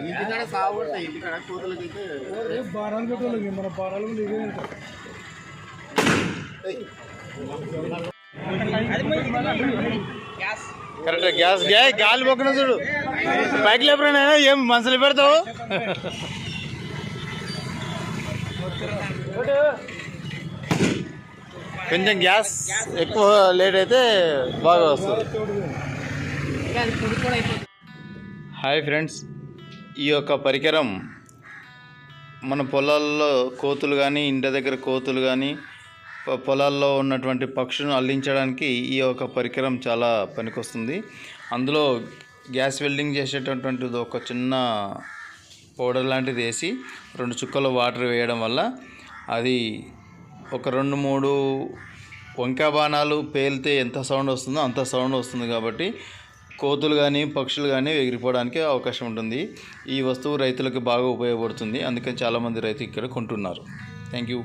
ఇంటికాడ సాగుతాయి ఇంటికాడ కోతులకి బారాలు పెట్టాలి మన బారాలు కరెక్ట్ గ్యాస్ గ్యా గాలి పోకుండా చూడు. పైకి లేపరా ఏం మనసులు పెడతావు? కొంచెం గ్యాస్ ఎక్కువ లేట్ అయితే బాగా వస్తుంది. Hi friends. ఈ యొక్క పరికరం మన పొలాల్లో కోతులు కానీ ఇంటి దగ్గర కోతులు కానీ పొలాల్లో ఉన్నటువంటి పక్షులను అల్లించడానికి ఈ యొక్క పరికరం చాలా పనికొస్తుంది. అందులో గ్యాస్ వెల్డింగ్ చేసేటటువంటిది ఒక చిన్న పౌడర్ లాంటిది వేసి రెండు చుక్కల వాటర్ వేయడం వల్ల అది ఒక రెండు మూడు వంకాయ బాణాలు పేలితే ఎంత సౌండ్ వస్తుందో అంత సౌండ్ వస్తుంది కాబట్టి కోతులు కానీ పక్షులు కానీ ఎగిరిపోవడానికి అవకాశం ఉంటుంది. ఈ వస్తువు రైతులకు బాగా ఉపయోగపడుతుంది. అందుకని చాలామంది రైతులు ఇక్కడ కొంటున్నారు. Thank you